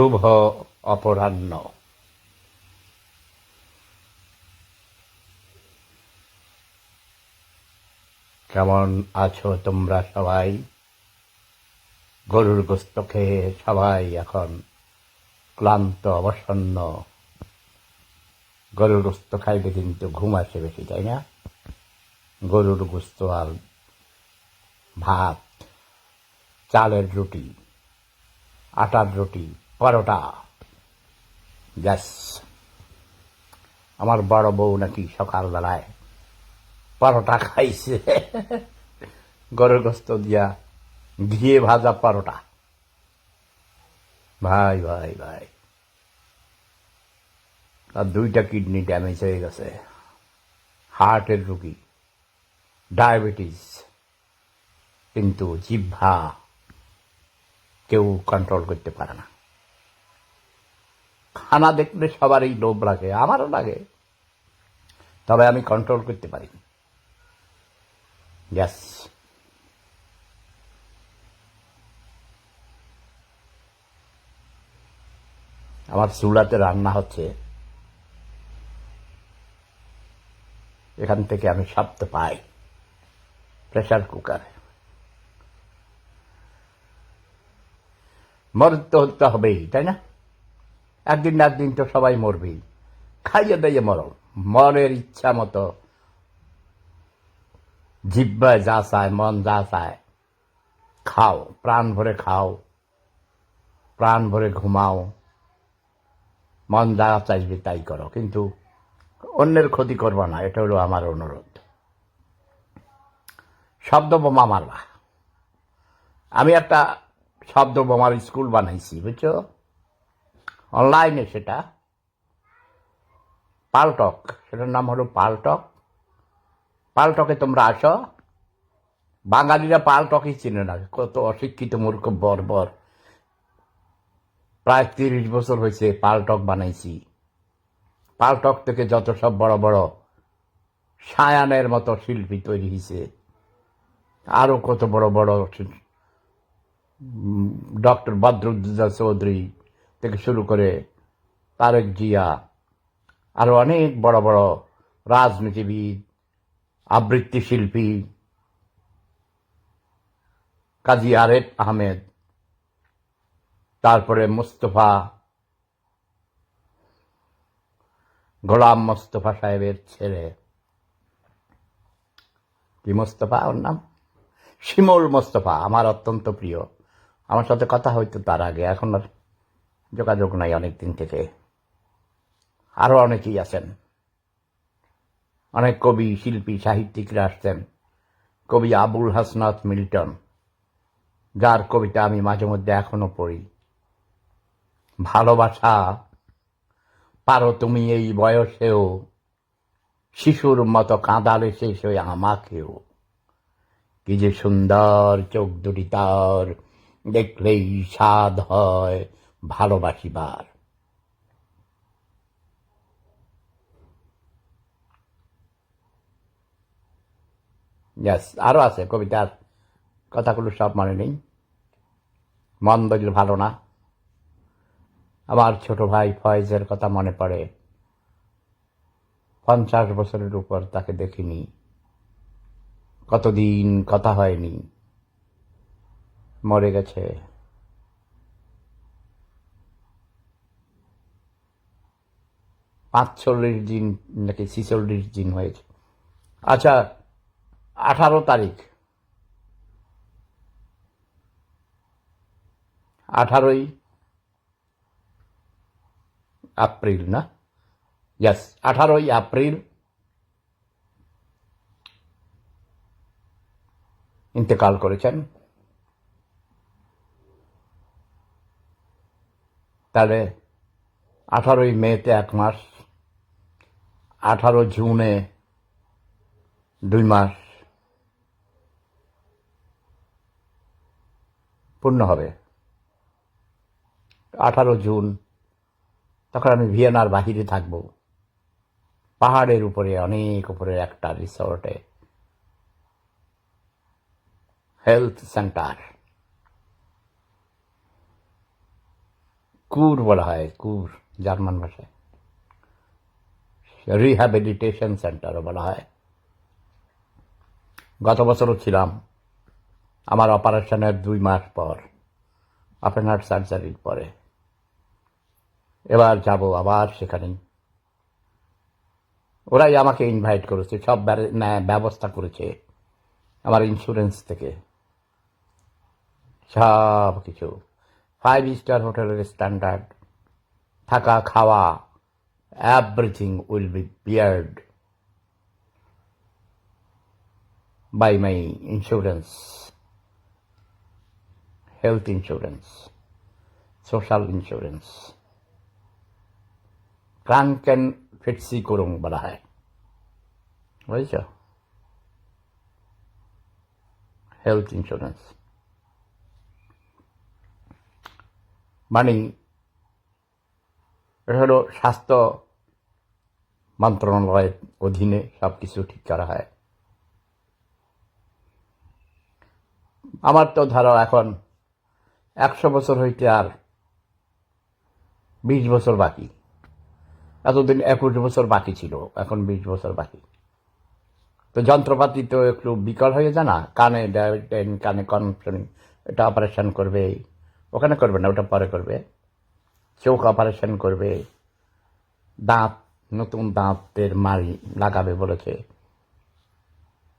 শুভ অপরাহ্ন। কেমন আছো তোমরা সবাই? গরুর গোস্ত খেয়ে সবাই এখন ক্লান্ত, অবসন্ন। গরুর গোস্ত খাইলে কিন্তু ঘুম আসে বেশি, তাই না? গরুর গোস্ত আর ভাত, চালের রুটি, আটার রুটি পরোটা গ্যাস আমার বড় বউ নাকি সকালবেলায় পরোটা খাইছে। গরুর দিয়া ঘিয়ে ভাজা পরোটা। ভাই ভাই ভাই। তার দুইটা কিডনি ড্যামেজ হয়ে গেছে। হার্টের রুগী। ডায়াবেটিস কিন্তু জিহ্বা কেউ কন্ট্রোল করতে পারে না। খানা দেখলে সবারই লোভ লাগে, আমারও লাগে। তবে আমি কন্ট্রোল করতে পারি। গ্যাস আমার চুলাতে রান্না হচ্ছে। এখান থেকে আমি শব্দ পাই। প্রেসার কুকারে মরতে হতে হবেই, তাই না? একদিন না একদিন তো সবাই মরবেই। খাইয়ে দাইয়ে মর। মনের ইচ্ছা মতো। জিব্বায় যা চায়, মন যা চায়, খাও। প্রাণ ভরে খাও। প্রাণ ভরে ঘুমাও। মন যা চাইবে তাই করো। কিন্তু অন্যের ক্ষতি করব না। এটা হলো আমার অনুরোধ। শব্দ বোমা মারবা। আমি একটা শব্দ বোমার স্কুল বানাইছি, বুঝছ? অনলাইনে সেটা, পালটক, সেটার নাম হলো পালটক। পালটকে তোমরা আসো। বাঙালিরা পালটকই চিনে না, কত অশিক্ষিত মূর্খ বর্বর প্রায় তিরিশ বছর হয়েছে পালটক বানাইছি। পালটক থেকে যত সব বড় বড় সায়ানের মতো শিল্পী তৈরি হয়েছে আরও কত বড় বড় ডক্টর বদরুদ্দোজা চৌধুরী থেকে শুরু করে তারেক জিয়া আরও অনেক বড় বড় রাজনীতিবিদ আবৃত্তি শিল্পী কাজী আরেফ আহমেদ, তারপরে মুস্তফা, গোলাম মোস্তফা সাহেবের ছেলে। কি মোস্তফা ওর নাম? শিমুল মোস্তফা, আমার অত্যন্ত প্রিয়। আমার সাথে কথা হইতো তার আগে, এখন আর যোগাযোগ নাই অনেক দিন থেকে। আরও অনেকেই আছেন। অনেক কবি, শিল্পী, সাহিত্যিকরা আসছেন। কবি আবুল হাসনাত মিল্টন, যার কবিতা আমি মাঝে মধ্যে এখনও পড়ি। ভালোবাসা, পারো তুমি এই বয়সেও, শিশুর মতো কাঁদালে শেষ হয়ে আমাকেও। কি যে সুন্দর চোখ দুটি তার, দেখলেই স্বাদ হয়। ভালোবাসিবার ইয়াস আরও আছে কবিতার কথাগুলো সব মনে নেই। মন বদলে ভালো না। আমার ছোট ভাই ফয়েজের কথা মনে পড়ে। পঞ্চাশ বছরের উপর তাকে দেখিনি। কতদিন কথা হয়নি। মরে গেছে পাঁচচল্লিশ দিন নাকি ছিচল্লিশ দিন হয়েছে। আচ্ছা আঠারো তারিখ। আঠারোই এপ্রিল না? ইয়াস আঠারোই এপ্রিল। ইন্তেকাল করেছেন। তাহলে আঠারোই মেতে এক মাস। আঠারো জুনে দুই মাস পূর্ণ হবে। আঠারো জুন, তখন আমি ভিয়েনার বাহিরে থাকব। পাহাড়ের উপরে, অনেক উপরে একটা রিসর্টে হেলথ সেন্টার কুর বলা হয়, কুর, জার্মান ভাষায়। রিহ্যাবিলিটেশন সেন্টারও বলা হয়। গত বছরও ছিলাম। আমার অপারেশনের দুই মাস পর ওপেন হার্ট সার্জারির পরে। এবার যাব আবার সেখানেই ওরাই আমাকে ইনভাইট করেছে, সব ব্যবস্থা করেছে আমার ইন্স্যুরেন্স থেকে। সব কিছু ফাইভ স্টার হোটেলের স্ট্যান্ডার্ড থাকা, খাওয়া everything will be beared by my insurance health insurance social insurance ক্রাঙ্কেন ফিটসি করুং বলা হয় বুঝেছ হেলথ ইন্স্যুরেন্স মানে এটা হলো স্বাস্থ্য মন্ত্রণালয়ের অধীনে সব কিছু ঠিক করা হয়। আমার তো ধরো এখন একশো বছর হইতে আর বিশ বছর বাকি। এতদিন একুশ বছর বাকি ছিল, এখন বিশ বছর বাকি। তো যন্ত্রপাতি তো একটু বিকল হয়ে যায় না? কানে কানে কনফারেন এটা অপারেশন করবে, ওখানে করবে না, ওটা পরে করবে? চোখ অপারেশন করবে? দাঁত, নতুন দাঁতের মাড়ি লাগাবে বলেছে।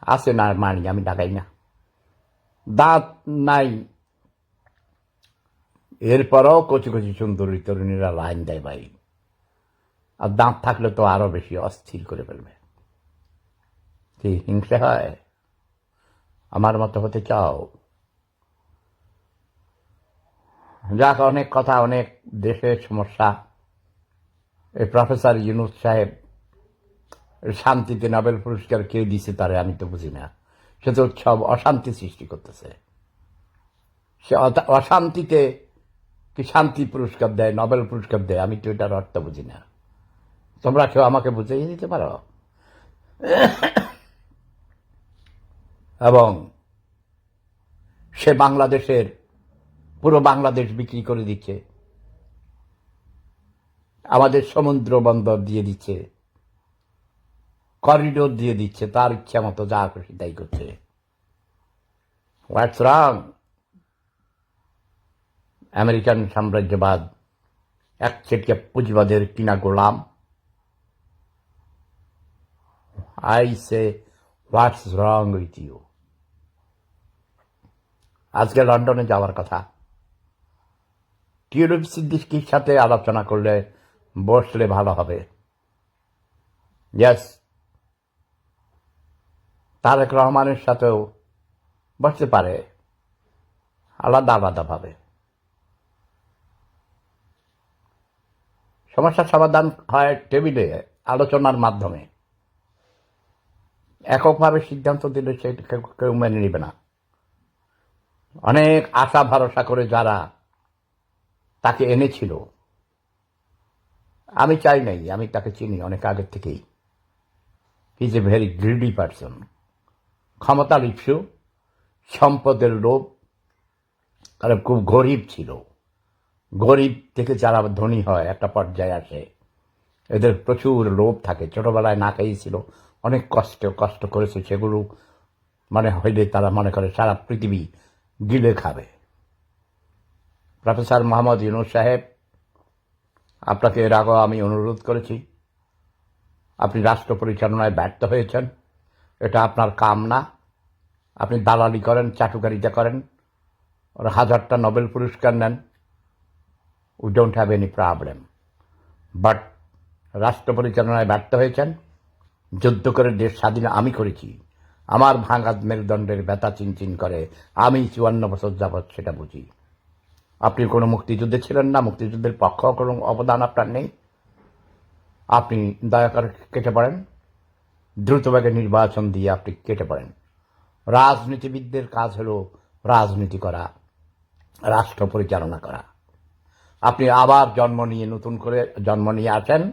আছে না মাড়ি? আমি লাগাই না। দাঁত নাই। এরপরও কচি কচি সুন্দরী তরুণীরা লাইন দেয় ভাই। আর দাঁত থাকলে তো আরও বেশি অস্থির করে ফেলবে। কি হিংসে হয়? আমার মতো হতে চাও? যাক, অনেক কথা, অনেক দেশের সমস্যা। এই প্রফেসর ইউনুস সাহেব শান্তিতে নোবেল পুরস্কার কে দিছে তারে আমি তো বুঝি না। সে তো সব অশান্তি সৃষ্টি করতেছে। সে অশান্তিতে কি শান্তি পুরস্কার দেয়, নোবেল পুরস্কার দেয়, আমি তো এটার অর্থ বুঝি না। তোমরা কেউ আমাকে বুঝিয়ে দিতে পারো? এবং সে বাংলাদেশের পুরো বাংলাদেশ বিক্রি করে দিচ্ছে। আমাদের সমুদ্র বন্দর দিয়ে দিচ্ছে। করিডোর দিয়ে দিচ্ছে। তার ইচ্ছা মতো যা খুশি তাই করছে। হোয়াটস রং আমেরিকান সাম্রাজ্যবাদ এক চেটিয়া পুঁজিবাদের কিনা গোলাম। I say what's wrong with you আজকে লন্ডনে যাওয়ার কথা। টিউলিপ সিদ্দিকির সাথে আলোচনা করলে বসলে ভালো হবে। ইয়েস তারেক রহমানের সাথেও বসতে পারে। আলাদা আলাদাভাবে সমস্যার সমাধান হয় টেবিলে, আলোচনার মাধ্যমে। এককভাবে সিদ্ধান্ত দিলে সেটা কেউ- কেউ মেনে নেবে না। অনেক আশা ভরসা করে যারা তাকে এনেছিল। আমি চাই নাই, আমি তাকে চিনি অনেক আগের থেকেই। Is a very greedy person ক্ষমতা লিপসু সম্পদের লোভ কারণ খুব গরিব ছিল। গরিব থেকে যারা ধনী হয়, একটা পর্যায়ে আসে। এদের প্রচুর লোভ থাকে। ছোটবেলায় না খাইয়েছিল অনেক কষ্ট কষ্ট করেছে সেগুলো। মানে হইলে তারা মনে করে সারা পৃথিবী গিলে খাবে। প্রফেসর মোহাম্মদ ইউনুস সাহেব আপনাকে এর আগেও আমি অনুরোধ করেছি। আপনি রাষ্ট্র পরিচালনায় ব্যর্থ হয়েছেন। এটা আপনার কাম না। আপনি দালালি করেন, চাটুকারিতা করেন। ওর হাজারটা নোবেল পুরস্কার নেন। We don't have any problem but রাষ্ট্র পরিচালনায় ব্যর্থ হয়েছেন। যুদ্ধ করে দেশ স্বাধীন আমি করেছি। আমার ভাঙা মেরুদণ্ডের ব্যথা চিনচিন করে। আমি চুয়ান্ন বছর যাবৎ সেটা বুঝি। আপনি কোনো মুক্তিযুদ্ধে ছিলেন না, মুক্তিযুদ্ধের পক্ষ কোনো অবদান আপনার নেই। আপনি দয়া করে কেটে পড়েন। দ্রুতভাবে নির্বাচন দিয়ে আপনি কেটে পড়েন। রাজনীতিবিদদের কাজ হলো রাজনীতি করা, রাষ্ট্র পরিচালনা করা। আপনি আবার জন্ম নিয়ে, নতুন করে জন্ম নিয়ে আসেন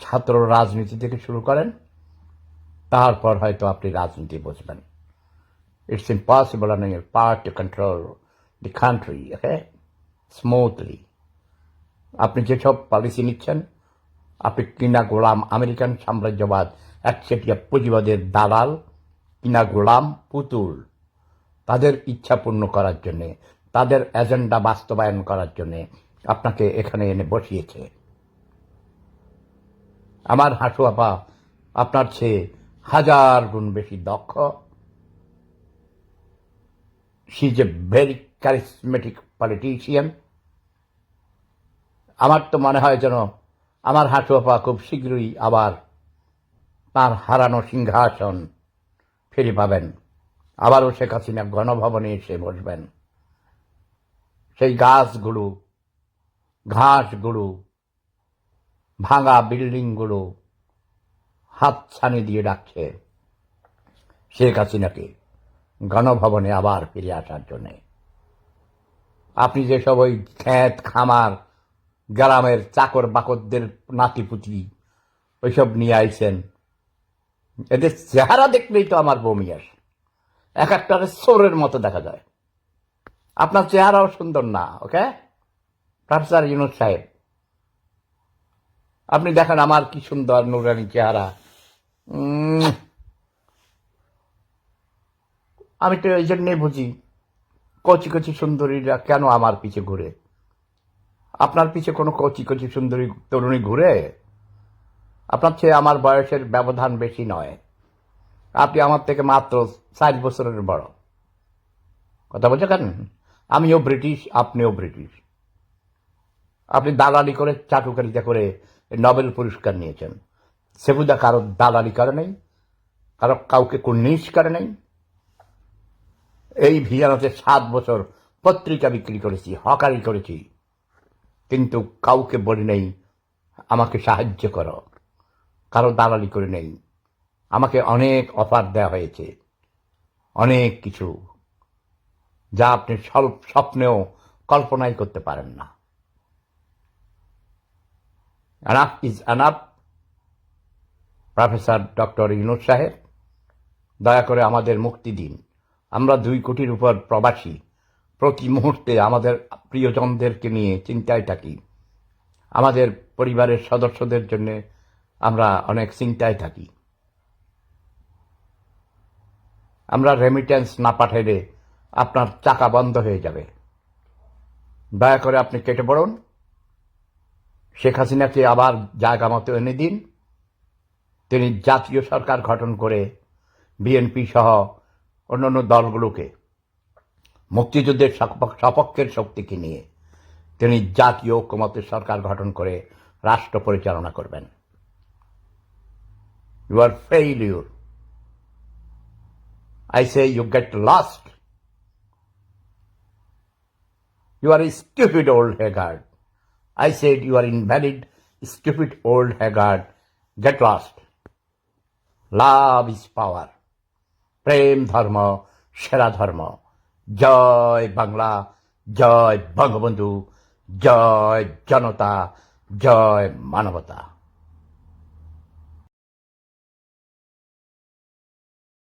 ছাত্র রাজনীতি থেকে শুরু করেন, তারপর হয়তো আপনি রাজনীতি বুঝবেন। It's impossible on your part to control the country okay smoothly আপনি যেসব পলিসি নিচ্ছেন, আপনি কিনা গোলাম আমেরিকান সাম্রাজ্যবাদ একচেটিয়া পুঁজিবাদের দালাল, কিনা গোলাম পুতুল। তাদের ইচ্ছা পূর্ণ করার জন্যে, তাদের এজেন্ডা বাস্তবায়ন করার জন্যে আপনাকে এখানে এনে বসিয়েছে। আমার হাসু আপা, আপনার চেয়ে হাজার গুণ বেশি দক্ষ। She is a very charismatic politician আমার তো মনে হয় যেন আমার হাসু আপা খুব শীঘ্রই আবার তার হারানো সিংহাসন ফিরে পাবেন। আবারও শেখ হাসিনা গণভবনে এসে বসবেন। সেই গাছগুলো, ঘাসগুলো, ভাঙা বিল্ডিংগুলো হাত ছানি দিয়ে ডাকছে শেখ হাসিনাকে গণভবনে আবার ফিরে আসার জন্যে। আপনি যেসব ওই ক্ষেত, খামার, গ্রামের চাকর বাকরদের নাতিপুতি ওইসব নিয়ে আইছেন, এদের চেহারা দেখলেই তো আমার বমি আসে। এক একটা সোরের মতো দেখা যায়। আপনার চেহারাও সুন্দর না, ওকে? প্রফেসর ইউনুস সাহেব, আপনি দেখেন আমার কি সুন্দর নুরানি চেহারা। আমি তো এই জন্যে বুঝি কচি কচি সুন্দরীরা কেন আমার পিছে ঘুরে? আপনার পিছে কোনো কচি কচি সুন্দরী তরুণী ঘুরে? আপনার চেয়ে আমার বয়সের ব্যবধান বেশি নয়। আপনি আমার থেকে মাত্র ষাট বছরের বড়। কথা বলছে কেন? আমিও ব্রিটিশ, আপনিও ব্রিটিশ। আপনি দালালি করে চাটুকারিতা করে নোবেল পুরস্কার নিয়েছেন। সেবুদা কারও দালালি করে নেই, কারও কাউকে কুর্নিশ করে নেই। এই ভিয়ানাতে সাত বছর পত্রিকা বিক্রি করেছি, হকারি করেছি। কিন্তু কাউকে বলি নেই, আমাকে সাহায্য করো। কারও দালালি করে নেই। আমাকে অনেক অফার দেওয়া হয়েছে। অনেক কিছু। যা আপনি স্বল্প স্বপ্নেও কল্পনাই করতে পারেন না। Enough is enough professor doctor Yunus Saheb দয়া করে আমাদের মুক্তি দিন। আমরা দুই কোটির উপর প্রবাসী। প্রতি মুহূর্তে আমাদের প্রিয়জনদেরকে নিয়ে চিন্তায় থাকি। আমাদের পরিবারের সদস্যদের জন্য আমরা অনেক চিন্তায় থাকি। আমরা রেমিটেন্স না পাঠাইলে আপনার চাকা বন্ধ হয়ে যাবে। দয়া করে আপনি কেটে পড়ুন। শেখ হাসিনাকে আবার জায়গা মতো এনে দিন। তিনি জাতীয় সরকার গঠন করে বিএনপি সহ অন্যান্য দলগুলোকে মুক্তিযুদ্ধের সপক্ষের শক্তিকে নিয়ে তিনি জাতীয় ঐক্যমতের সরকার গঠন করে রাষ্ট্র পরিচালনা করবেন। You are fail your I say you get lost you are stupid old haggard I said you are invalid stupid old haggard get lost love is power প্রেম ধর্ম সেরা ধর্ম। জয় বাংলা জয় বঙ্গবন্ধু জয় জনতা জয় মানবতা।